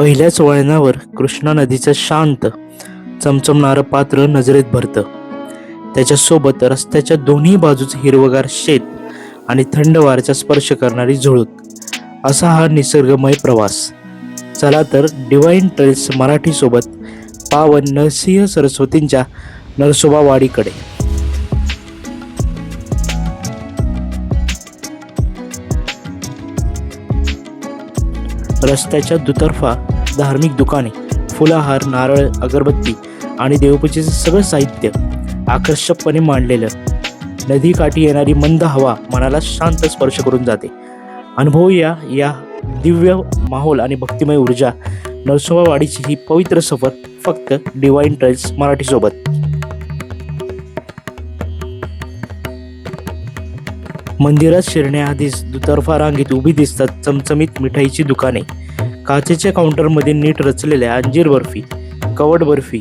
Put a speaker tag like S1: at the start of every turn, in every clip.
S1: पहिल्याच वळणावर कृष्णा नदीचं शांत चमचमणारं पात्र नजरेत भरतं. त्याच्यासोबत रस्त्याच्या दोन्ही बाजूच हिरवगार शेत आणि थंड वाऱ्याचा स्पर्श करणारी झुळूक. असा हा निसर्गमय प्रवास. चला तर डिवाईन ट्रेल्स मराठीसोबत पावन नरसिंह सरस्वतींच्या नरसोबावाडीकडे. रस्त्याच्या दुतर्फा धार्मिक दुकाने फुलाहार नारळ अगरबत्ती आणि देवपूजेचं सगळं साहित्य आकर्षकपणे मांडलेलं. नदीकाठी येणारी मंद हवा मनाला शांत स्पर्श करून जाते. अनुभवूया या दिव्य माहोल आणि भक्तिमय ऊर्जा नरसोबावाडीची ही पवित्र सफर फक्त डिवाईन ट्रेल्स मराठीसोबत मंदिरात शिरण्याआधीच दुतर्फा रांगेत उभी दिसतात चमचमीत मिठाईची दुकाने. काचेच्या काउंटरमध्ये नीट रचलेल्या अंजीर बर्फी कवड बर्फी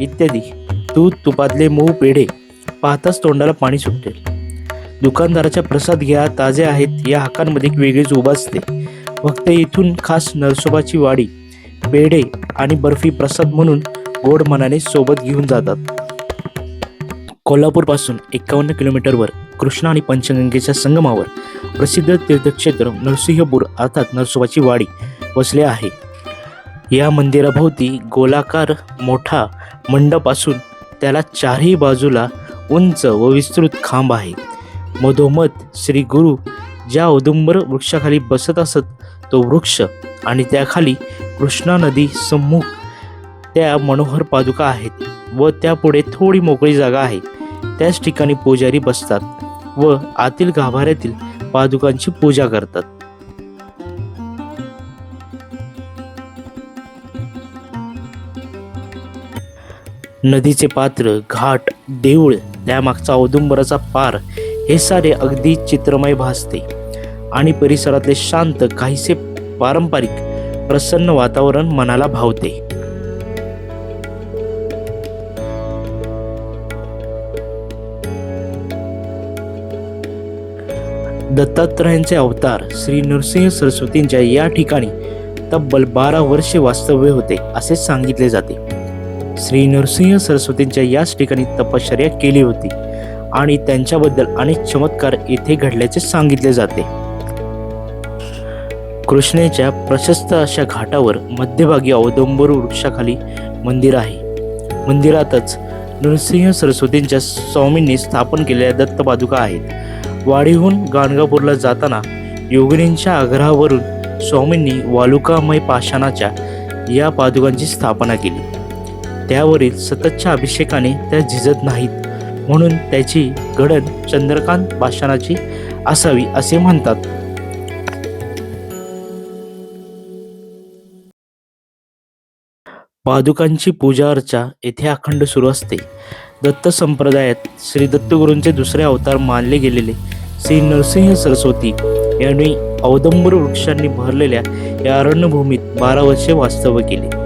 S1: इत्यादी दूध तुपातले मऊ पेढे पाहताच तोंडाला पाणी सुटेल दुकानदाराच्या प्रसाद घ्या ताजे आहेत या हाकांमध्ये एक वेगळीच उभा असते. फक्त इथून खास नरसोबाची वाडी पेढे आणि बर्फी प्रसाद म्हणून गोड मनाने सोबत घेऊन जातात. कोल्हापूरपासून एकावन्न किलोमीटरवर कृष्णा आणि पंचगंगेच्या संगमावर प्रसिद्ध तीर्थक्षेत्र नरसिंहपूर अर्थात नरसोबाची वाडी वसले आहे. या मंदिराभोवती गोलाकार मोठा मंडप असून त्याला चारही बाजूला उंच व विस्तृत खांब आहे. मधोमध श्री गुरु ज्या औदुंबर वृक्षाखाली बसत असत तो वृक्ष आणि त्याखाली कृष्णा नदी सम्मुख त्या मनोहर पादुका आहेत व त्यापुढे थोडी मोकळी जागा आहे. त्याच ठिकाणी पुजारी बसतात व आतील गाभाऱ्यातील पादुकांची पूजा करतात. नदीचे पात्र घाट देऊळ त्यामागचा औदुंबराचा पार हे सारे अगदी चित्रमय भासते. आणि परिसरातले शांत काहीसे पारंपरिक प्रसन्न वातावरण मनाला भावते. दत्तात्रयांचे अवतार श्री नृसिंह सरस्वतींच्या या ठिकाणी तब्बल बारा वर्षे वास्तव्य होते असे सांगितले जाते. श्री नरसिंह सरस्वतींच्या याच ठिकाणी तपश्चर्या केली होती. आणि त्यांच्याबद्दल अनेक चमत्कार येथे घडल्याचे सांगितले जाते. कृष्णेच्या प्रशस्त अशा घाटावर मध्यभागी औदंबर वृक्षाखाली मंदिर आहे. मंदिरातच नरसिंह सरस्वतींच्या स्वामींनी स्थापन केलेल्या दत्तपादुका आहेत. वाडीहून गाणगापूरला जाताना योगिनींच्या आग्रहावरून स्वामींनी वालुकामय पाषाणाच्या या पादुकांची स्थापना केली. त्यावरील सततच्या अभिषेकाने त्या झिजत नाहीत. म्हणून त्याची गडद चंद्रकांत पाषाणाची असावी असे म्हणतात. पादुकांची पूजा अर्चा येथे अखंड सुरू असते. दत्त संप्रदायात श्री दत्तगुरूंचे दुसरे अवतार मानले गेलेले श्री नरसिंह सरस्वती यांनी औदंबर वृक्षांनी भरलेल्या या अरण्यभूमीत बारा वर्षे वास्तव्य केले.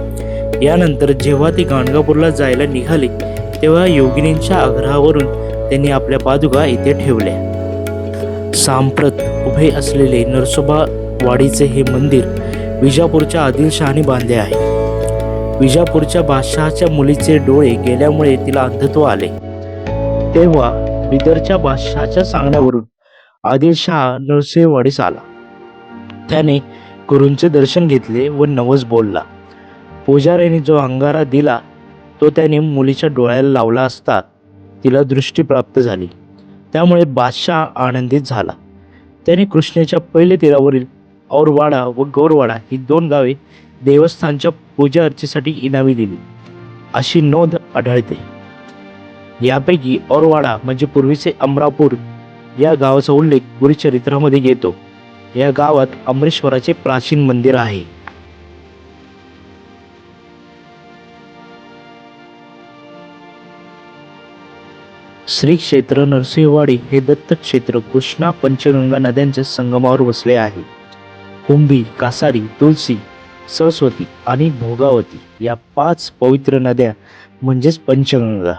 S1: यानंतर जेव्हा ते गाणगापूरला जायला निघाले तेव्हा योगिनींच्या आग्रहावरून त्यांनी आपल्या पादुका येथे ठेवल्या. सांप्रत उभे असलेले नरसोबा वाडीचे हे मंदिर विजापूरच्या आदिलशहाने बांधले आहे. विजापूरच्या बादशहाच्या मुलीचे डोळे गेल्यामुळे तिला अंधत्व आले. तेव्हा बिदरच्या बादशहाच्या सांगण्यावरून आदिलशहा नरसिंहवाडीस आला. त्याने गुरूंचे दर्शन घेतले व नवस बोलला. पुजाऱ्याने जो अंगारा दिला तो त्याने मुलीच्या डोळ्याला लावला असता तिला दृष्टी प्राप्त झाली. त्यामुळे बादशाह आनंदित झाला. त्याने कृष्णेच्या पहिले तीरावरील औरवाडा व गौरवाडा ही दोन गावे देवस्थानच्या पूजा अर्चेसाठी इनामी दिली. अशी नोंद आढळते. यापैकी औरवाडा म्हणजे पूर्वीचे अमरापूर. या गावाचा उल्लेख गुरुचरित्रामध्ये येतो. या गावात अमरेश्वराचे प्राचीन मंदिर आहे. श्री क्षेत्र नरसिंहवाडी हे दत्तक्षेत्र कृष्णा पंचगंगा नद्यांच्या संगमावर वसले आहे. कुंभी कासारी तुलसी सरस्वती आणि भोगावती या पाच पवित्र नद्या म्हणजेच पंचगंगा.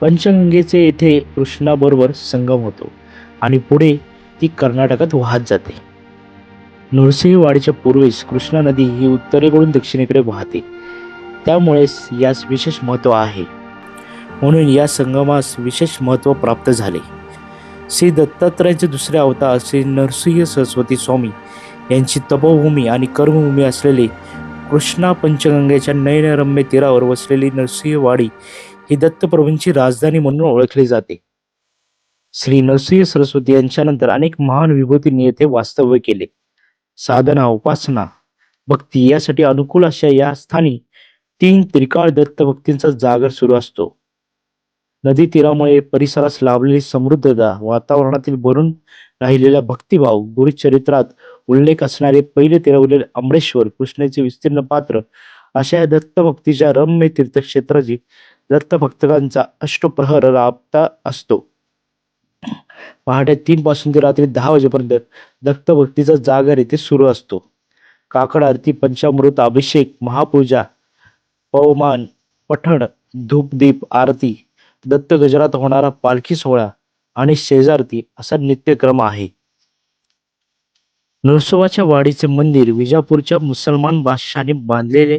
S1: पंचगंगेचे येथे कृष्णाबरोबर संगम होतो आणि पुढे ती कर्नाटकात वाहत जाते. नरसिंहवाडीच्या पूर्वेस कृष्णा नदी ही उत्तरेकडून दक्षिणेकडे वाहते. त्यामुळेच यास विशेष महत्त्व आहे. म्हणून या संगमास विशेष महत्त्व प्राप्त झाले. श्री दत्तात्रयाचे दुसरे अवतार श्री नरसिंह सरस्वती स्वामी यांची तपोभूमी आणि कर्मभूमी असलेले कृष्णा पंचगंगेच्या नयनरम्य तीरावर वसलेली नरसिंहवाडी ही दत्तप्रभूंची राजधानी म्हणून ओळखली जाते. श्री नरसिंह सरस्वती यांच्यानंतर अनेक महान विभूतींनी येथे वास्तव्य केले. साधना उपासना भक्ती यासाठी अनुकूल अशा या स्थानी तीन त्रिकाळ दत्त भक्तींचा जागर सुरू असतो. नदी तीरामुळे परिसरास लाभलेली समृद्धता वातावरणातील भरून राहिलेला भक्तिभाव गुरुचरित्रात उल्लेख असणारे पहिले तिरवलेले अमरेश्वर कृष्णेचे विस्तीर्ण पात्र अशा या दत्तभक्तीच्या रम्य तीर्थक्षेत्राची दत्तभक्तांचा अष्टप्रहर राबता असतो. पहाटे तीन पासून ते रात्री दहा वाजेपर्यंत दत्तभक्तीचा जागर येथे सुरू असतो. काकड आरती पंचामृत अभिषेक महापूजा पवमान पठण धूपदीप आरती दत्त गजरात होणारा पालखी सोहळा आणि शेजारती असा नित्यक्रम आहे. नरसोबाच्या वाडीचे मंदिर विजापूरच्या मुसलमान बादशाने बांधलेले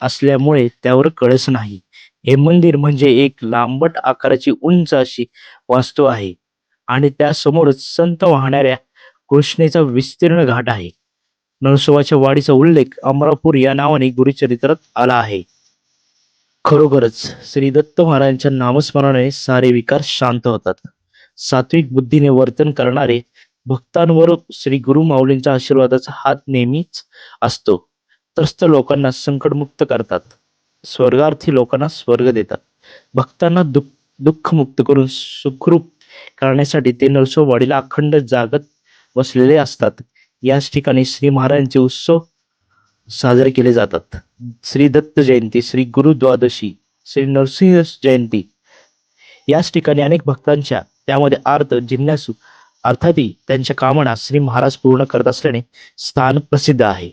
S1: असल्यामुळे त्यावर कळस नाही. हे मंदिर म्हणजे एक लांबट आकाराची उंच अशी वास्तू आहे आणि त्यासमोरच संत वाहणाऱ्या कृष्णेचा विस्तीर्ण घाट आहे. नरसोबाच्या वाडीचा उल्लेख अमरापूर या नावाने गुरुचरित्रात आला आहे. खरोखरच श्री दत्त महाराजांच्या नामस्मरणाने सारे विकार शांत होतात. सात्विक बुद्धीने वर्तन करणारे भक्तांवर श्री गुरु माऊलींच्या आशीर्वादाचा हात नेहमीच असतो. त्रस्त लोकांना संकटमुक्त करतात. स्वर्गार्थी लोकांना स्वर्ग देतात. भक्तांना दुःख दुःखमुक्त करून सुखरूप करण्यासाठी ते नरसोबाडीला अखंड जागत बसलेले असतात. याच ठिकाणी श्री महाराजांचे उत्सव साजरे केले जातात. श्री दत्त जयंती श्री गुरु द्वादशी श्री नरसिंह जयंती. याच ठिकाणी अनेक भक्तांच्या त्यामध्ये आर्त जिज्ञासू अर्थातही त्यांच्या कामना श्री महाराज पूर्ण करत असल्याने स्थान प्रसिद्ध आहे.